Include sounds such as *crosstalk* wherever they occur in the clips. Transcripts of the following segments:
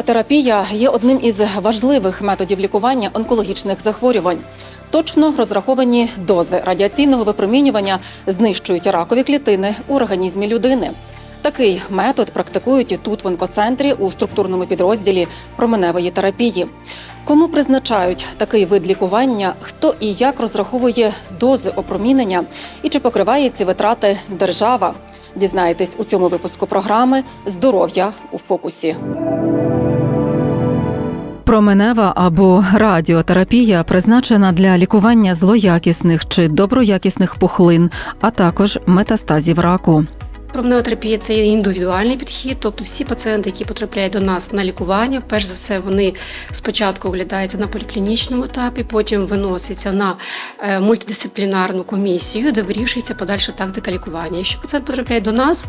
Променева терапія є одним із важливих методів лікування онкологічних захворювань. Точно розраховані дози радіаційного випромінювання знищують ракові клітини у організмі людини. Такий метод практикують і тут в онкоцентрі у структурному підрозділі променевої терапії. Кому призначають такий вид лікування, хто і як розраховує дози опромінення і чи покриває ці витрати держава? Дізнаєтесь у цьому випуску програми Здоров'я у фокусі. Променева або радіотерапія призначена для лікування злоякісних чи доброякісних пухлин, а також метастазів раку. Променеотерапія це є індивідуальний підхід, тобто всі пацієнти, які потрапляють до нас на лікування, перш за все, вони спочатку оглядаються на поліклінічному етапі, потім виносяться на е, мультидисциплінарну комісію, де вирішується подальша тактика лікування. Якщо пацієнт потрапляє до нас,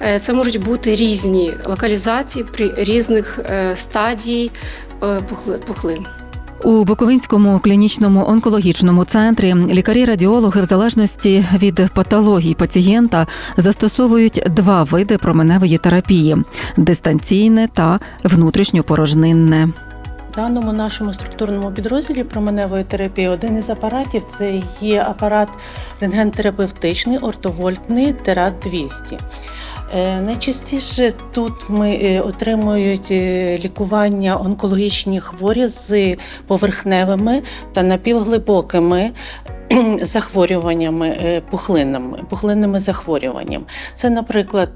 е, це можуть бути різні локалізації при різних е, стадій е, пухлин. У Буковинському клінічному онкологічному центрі лікарі-радіологи, в залежності від патології пацієнта, застосовують два види променевої терапії: дистанційне та внутрішньопорожнинне. В даному нашому структурному підрозділі променевої терапії один із апаратів це є апарат рентгентерапевтичний, ортовольтний Терат 200. Е, Найчастіше тут ми е, отримують е, лікування онкологічні хворі з поверхневими та напівглибокими захворюваннями, пухлинами, пухлинними захворюваннями. Це, наприклад,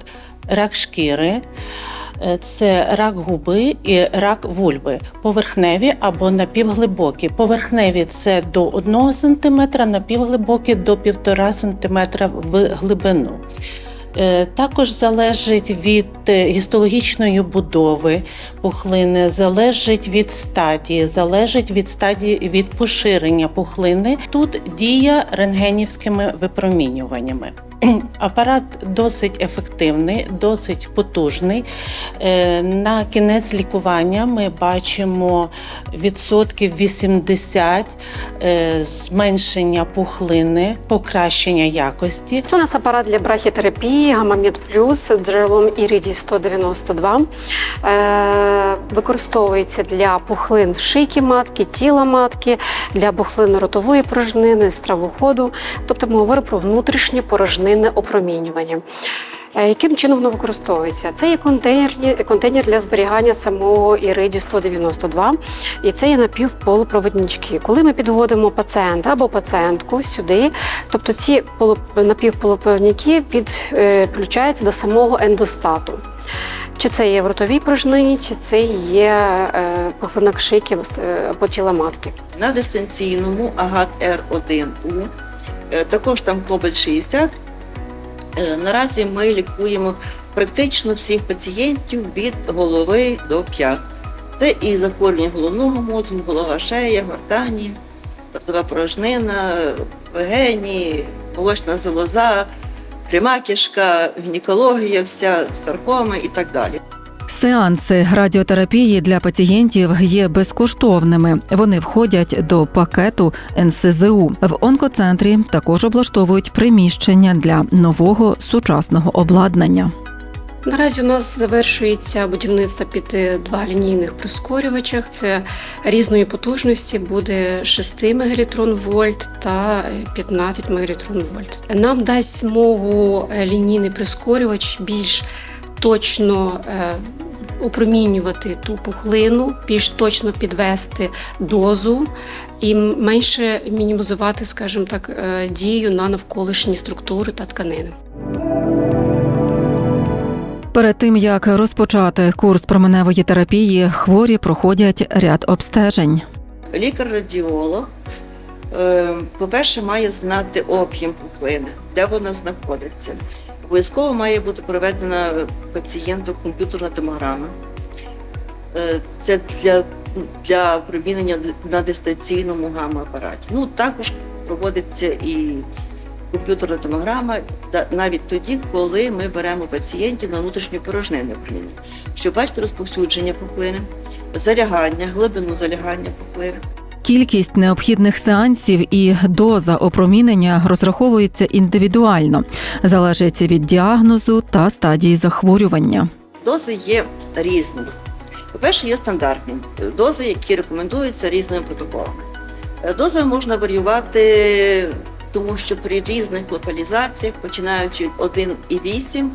рак шкіри. Це рак губи і рак вульви, поверхневі або напівглибокі. Поверхневі це до 1 см, напівглибокі до 1,5 см в глибину. Е, Також залежить від е, гістологічної будови пухлини, залежить від стадії, залежить від стадії від поширення пухлини. Тут дія рентгенівськими випромінюваннями. *clears throat* Апарат досить ефективний, досить потужний. Е, На кінець лікування ми бачимо відсотків 80 е, зменшення пухлини, покращення якості. Це у нас апарат для брахітерапії Гамамід Плюс з джерелом Іридій 192. Е, використовується для пухлин шийки матки, тіла матки, для пухлин ротової порожнини, стравоходу. Тобто ми говоримо про внутрішнє порожнинне опромінювання. Е, Яким чином воно використовується? Це є контейнер, контейнер для зберігання самого іридію 192, і це є напівполупроводнички. Коли ми підводимо пацієнта або пацієнтку сюди, тобто ці полу- напівполупроводники підключаються до самого ендостату. Чи це є в ротовій порожнині, чи це є е, пухлина шийки або е, тіла матки. На дистанційному агат R1U, е, також там Кобель 60. Е, Наразі ми лікуємо практично всіх пацієнтів від голови до п'ят. Це і захворювання головного мозку, голова шея, гортані, ротова порожнина, легені, молочна залоза, пряма кишка, гінекологія, вся старкоми і так далі. Сеанси радіотерапії для пацієнтів є безкоштовними. Вони входять до пакету НСЗУ. В онкоцентрі також облаштовують приміщення для нового сучасного обладнання. Наразі у нас завершується будівництво під два лінійних прискорювачах. Це різної потужності буде 6 мегаелектрон вольт та е, 15 мегаелектрон вольт. Нам дасть змогу лінійний прискорювач більш точно е, опромінювати ту пухлину, більш точно підвести дозу і менше мінімізувати, скажімо так, е, дію на навколишні структури та тканини. Перед тим як розпочати курс променевої терапії, хворі проходять ряд обстежень. Лікар-радіолог, е, по-перше, має знати об'єм пухлини, де вона знаходиться. Обов'язково має бути проведена пацієнту комп'ютерна томограма. Е, Це для, для проведення на дистанційному гамма-апараті. Ну, також проводиться і комп'ютерна томограма навіть тоді, коли ми беремо пацієнтів на внутрішнє порожнене опромінення, щоб бачити розповсюдження пухлини, залягання, глибину залягання пухлини. Кількість необхідних сеансів і доза опромінення розраховується індивідуально, залежить від діагнозу та стадії захворювання. Дози є різні. По-перше, є стандартні дози, які рекомендуються різними протоколами. Е, Дози можна варіювати, тому що при різних локалізаціях, починаючи від 1,8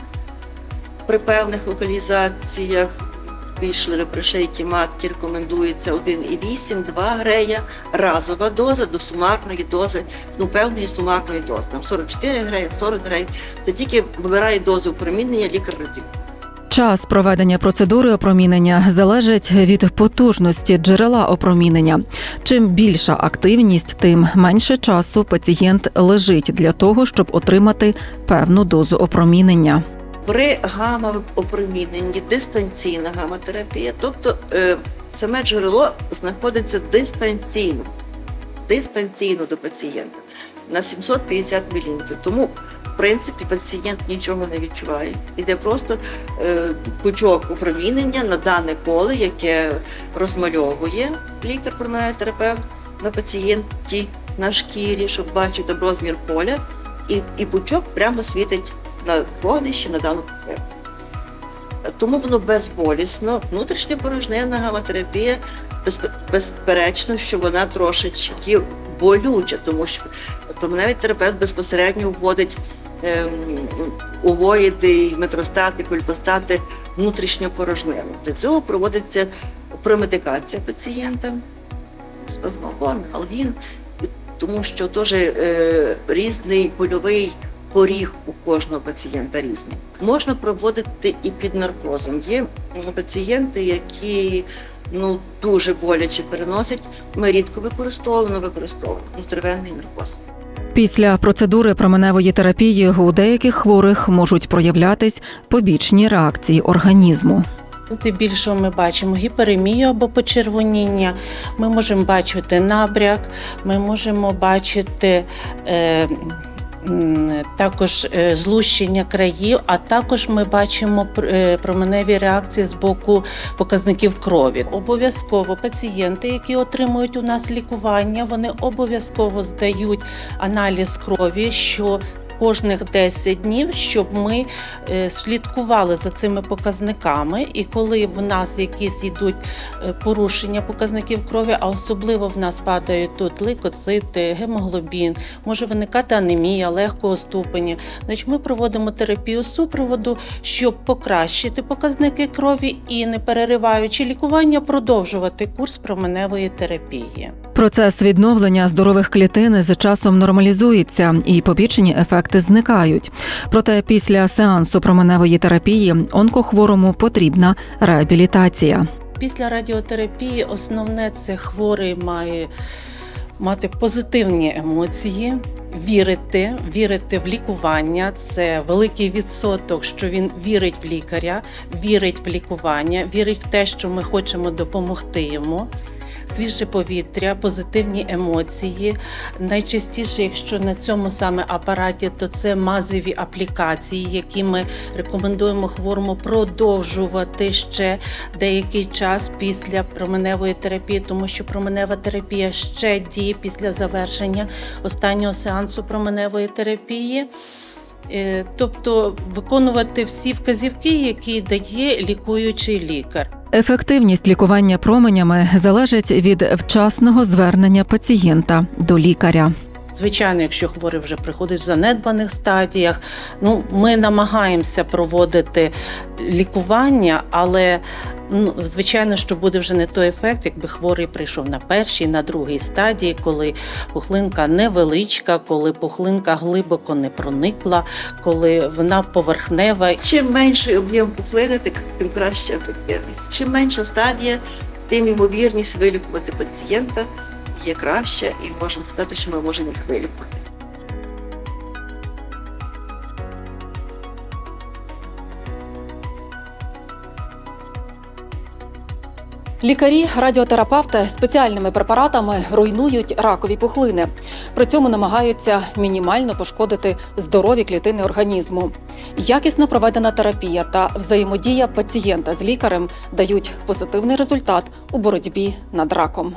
при певних локалізаціях, більш пришейки матки рекомендується 1,8, 2 грея, разова доза до сумарної дози, ну певної сумарної дози. Там 44 грея, 40 грея. Це тільки вибирає дозу опромінення лікар радіо. Час проведення процедури опромінення залежить від потужності джерела опромінення. Чим більша активність, тим менше часу пацієнт лежить для того, щоб отримати певну дозу опромінення. При гамма-опроміненні дистанційна гаматерапія, тобто е, саме джерело знаходиться дистанційно, дистанційно до пацієнта на 750 мл. Тому, в принципі, пацієнт нічого не відчуває. Іде просто е, пучок опромінення на дане поле, яке розмальовує лікар-терапевт на пацієнті на шкірі, щоб бачити розмір поля, і, і пучок прямо світить на вогнищі на дану потребу. Тому воно безболісно. Внутрішня порожнина гаматерапія, безперечно, що вона трошечки болюча, тому що променевий терапевт безпосередньо вводить ем, метростати, кульпостати внутрішню порожнину. Для цього проводиться промедикація пацієнта, спазмогон, алгін, тому що теж е, різний польовий поріг у кожного пацієнта різний. Можна проводити і під наркозом. Є пацієнти, які ну дуже боляче переносять. Ми рідко використовуємо, використовуємо внутривенний наркоз. Після процедури променевої терапії у деяких хворих можуть проявлятись побічні реакції організму. Здебільшого ми бачимо гіперемію або почервоніння, ми можемо бачити набряк, ми можемо бачити е, також е, злущення країв, а також ми бачимо е, променеві реакції з боку показників крові. Обов'язково пацієнти, які отримують у нас лікування, вони обов'язково здають аналіз крові, що Кожних 10 днів, щоб ми е, слідкували за цими показниками, і коли в нас якісь йдуть е, порушення показників крові, а особливо в нас падають тут лейкоцити, гемоглобін, може виникати анемія легкого ступеня. Значить, ми проводимо терапію супроводу, щоб покращити показники крові і, не перериваючи лікування, продовжувати курс променевої терапії. Процес відновлення здорових клітин з часом нормалізується і побічні ефекти зникають. Проте після сеансу променевої терапії онкохворому потрібна реабілітація. Після радіотерапії основне це хворий має мати позитивні емоції, вірити, вірити в лікування. Це великий відсоток, що він вірить в лікаря, вірить в лікування, вірить в те, що ми хочемо допомогти йому. Свіже повітря, позитивні емоції. Найчастіше, якщо на цьому саме апараті, то це мазові аплікації, які ми рекомендуємо хворому продовжувати ще деякий час після променевої терапії, тому що променева терапія ще діє після завершення останнього сеансу променевої терапії. Е, Тобто виконувати всі вказівки, які дає лікуючий лікар. Ефективність лікування променями залежить від вчасного звернення пацієнта до лікаря. Звичайно, якщо хворий вже приходить в занедбаних стадіях, ну ми намагаємося проводити лікування, але ну, звичайно, що буде вже не той ефект, якби хворий прийшов на першій, на другій стадії, коли пухлинка невеличка, коли пухлинка глибоко не проникла, коли вона поверхнева. Чим менший об'єм пухлини, тим- краща ефективність. Чим менша стадія, тим ймовірність вилікувати пацієнта є краща, і можемо сказати, що ми можемо їх вилікувати. Лікарі, радіотерапевти спеціальними препаратами руйнують ракові пухлини. При цьому намагаються мінімально пошкодити здорові клітини організму. Якісно проведена терапія та взаємодія пацієнта з лікарем дають позитивний результат у боротьбі над раком.